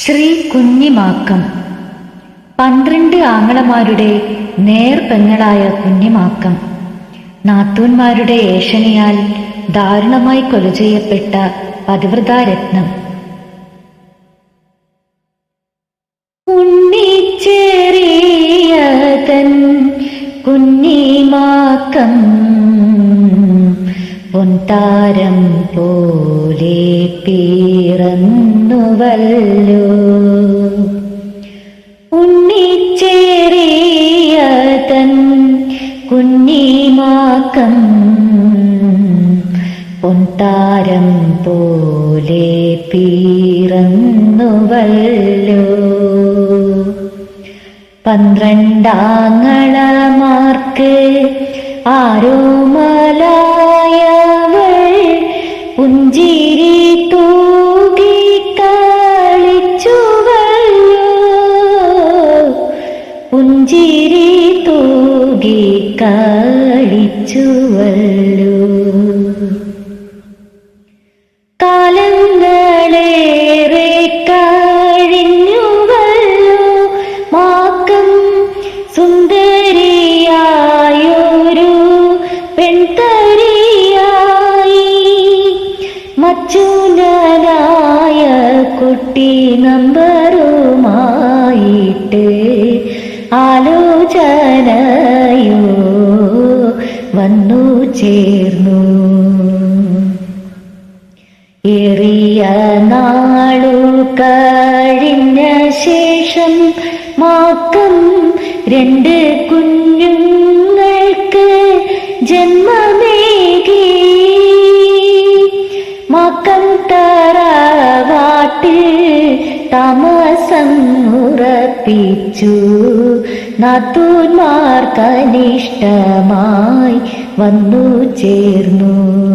ശ്രീ കുഞ്ഞിമാക്കം പന്ത്രണ്ട് ആങ്ങളമാരുടെ നേർപെങ്ങളായ കുഞ്ഞിമാക്കം. നാത്തൂന്മാരുടെ ഏഷണിയാൽ ദാരുണമായി കൊല ചെയ്യപ്പെട്ട പതിവ്രതാരത്നം. ഉണ്ണിച്ചേറിയതൻ കുഞ്ഞിമാക്കം പൊൻതാരം പോലെ പിറന്നുവല്ലോ? പൊൻതാരം പോലെ പീറന്നുവല്ലോ. പന്ത്രണ്ടാങ്ങളമാർക്ക് ആരോമലായവൾ പുഞ്ചിരി തൂകി കളിച്ചുവല്ലോ. പുഞ്ചിരി തൂകി കുട്ടി നമ്പറുമായിട്ട് ആലോചനയോ വന്നു ചേർന്നു. എറിയ നാളു കഴിഞ്ഞ ശേഷം മാക്കം രണ്ട് തറവാട്ടിൽ താമസം ഉറപ്പിച്ചു നത്തൂന്മാർക്കനിഷ്ടമായി വന്നു ചേർന്നു.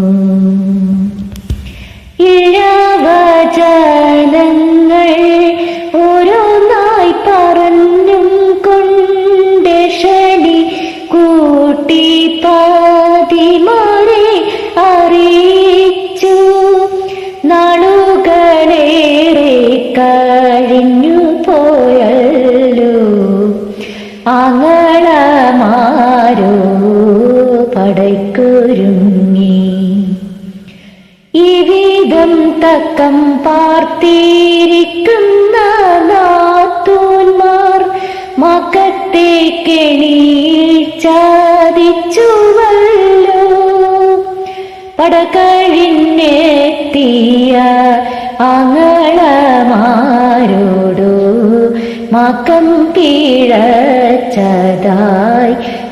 പടകഴിഞ്ഞെത്തിയ ആങ്ങളമാരോടു മക്കം കീഴച്ചതായി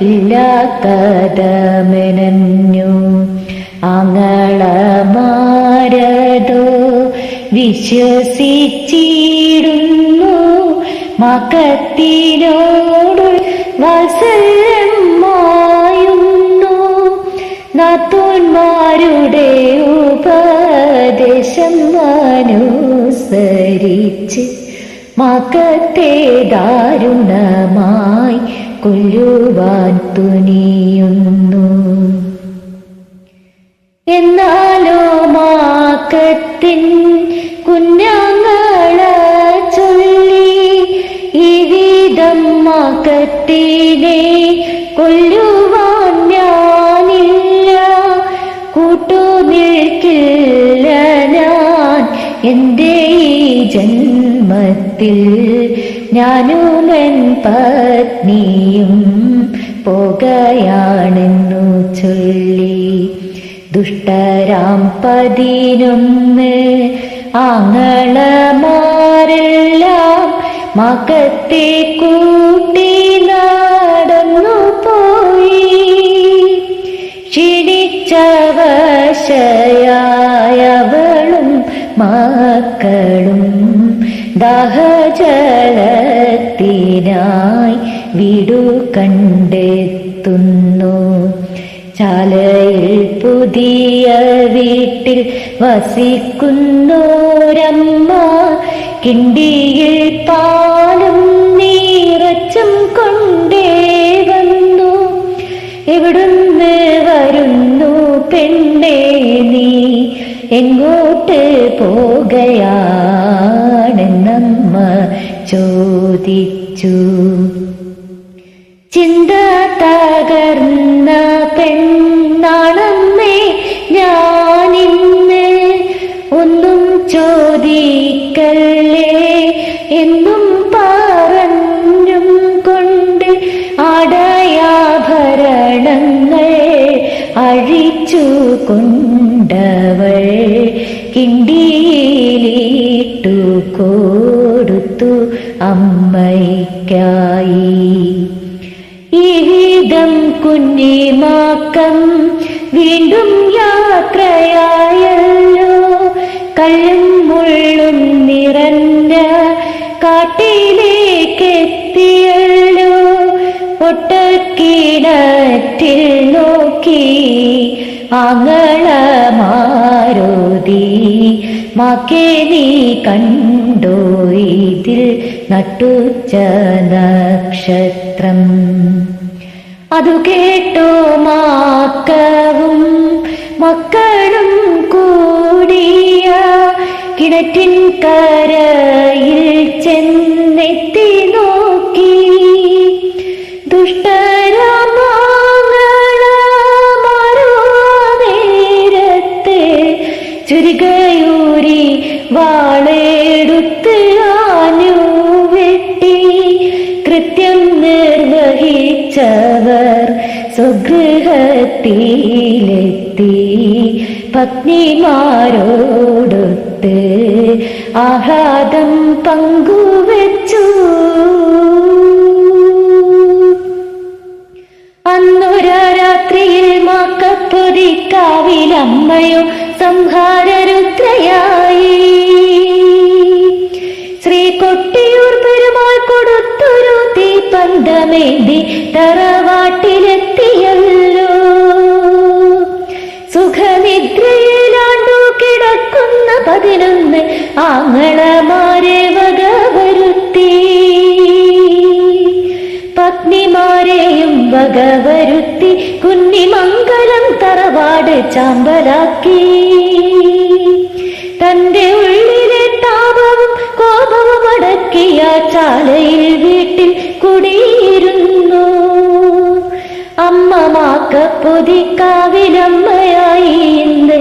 ഇല്ലാത്തതമെനഞ്ഞു. ആങ്ങളമാരതോ വിശ്വസിച്ചിടുന്നു മകത്തിനോട് നാത്തൂന്മാരുടെ ഉപദേശം അനുസരിച്ച് മകത്തെ ദാരുണമായി കൊല്ലുവാൻ തുനിയുന്നു. എന്നാലോ മാക്കത്തിൻ കുഞ്ഞാങ്ങള ചൊല്ലി ഈ വിധം മാക്കത്തിനെ കൊല്ലുവാൻ എന്റെ ഈ ജന്മത്തിൽ ഞാനും എൻ പത്നിയും പോകയാണെന്നു ചൊല്ലി. ദുഷ്ടരാം പതിനൊന്ന് ആങ്ങളമാരെല്ലാം മകത്തെ കൂട്ടി നടന്നു പോയി ക്ഷണിച്ചവശയായവളും ദാഹജലത്തിനായി വിടു കണ്ടെത്തുന്നു. ചാലയിൽ പുതിയ വീട്ടിൽ വസിക്കുന്നോരമ്മ കിണ്ടിയിൽ പാലും നീറച്ചും കൊണ്ടേ വന്നു. എവിടുന്ന് വരുന്നു പെണ്ണേ നീ? എങ്ങോട്ട് പോകയാണെന്നമ്മ ചോദിച്ചു. ചിന്ത തകർന്ന പെണ്ണാണമ്മേ കിണ്ടിയിലിട്ടു കൊടുത്തു അമ്മയ്ക്കായി. വിധം കുഞ്ഞിമാക്കം വീണ്ടും യാത്രയായല്ലോ. കല്ലും മുള്ളും നിറഞ്ഞ കാട്ടിലേക്കെത്തിയല്ലോ. ഒട്ടക്കിണറ്റിൽ നോക്കി ആങ്ങള മാരോതി മാക്കേ നീ കണ്ടോ ഇതിൽ നട്ടുച്ച നക്ഷത്രം അതു കേട്ടോ മാക്കവും മക്കളും കൂടിയ കിണറ്റിൻ കരയിൽ ചെന്നെത്തി നോക്കി. ദുഷ്ടരാമാങ്ങളേരത്ത് കൃത്യം നിർവഹിച്ചവർ സ്വഗൃഹത്തിലെത്തി. പത്നിമാരോടൊത്ത് ആഹ്ലാദം പങ്കുവച്ചു. അന്നൊരാ രാത്രിയിൽ മാക്കപ്പൊതിക്കാവിലമ്മയോ സംഹാരരുദ്രയായി തീപ്പന്തമേന്തി തറവാട്ടിലെത്തിയല്ലോ. സുഖനിദ്രയിലാണ്ടു കിടക്കുന്ന പതിനൊന്ന് ആങ്ങളമാരെ വകവരുത്തി പത്നിമാരെയും വകവരുത്തി കുന്നിമംഗലം തറവാട് ചാമ്പലാക്കി. തന്റെ ഉള്ളിലെ താപവും കോപവും അടക്കിയ ചാലയിൽ മാക്കപ്പൊതിക്കാവിലമ്മയായി ഇന്ന്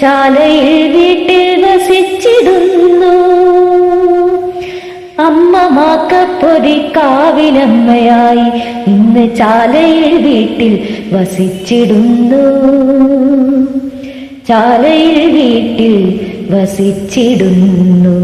ചാലയിൽ വീട്ടിൽ വസിച്ചിടുന്നു. അമ്മ മാക്കപ്പൊതിക്കാവിലമ്മയായി ഇന്ന് ചാലയിൽ വീട്ടിൽ വസിച്ചിടുന്നു. ചാലയിൽ വീട്ടിൽ വസിച്ചിടുന്നു.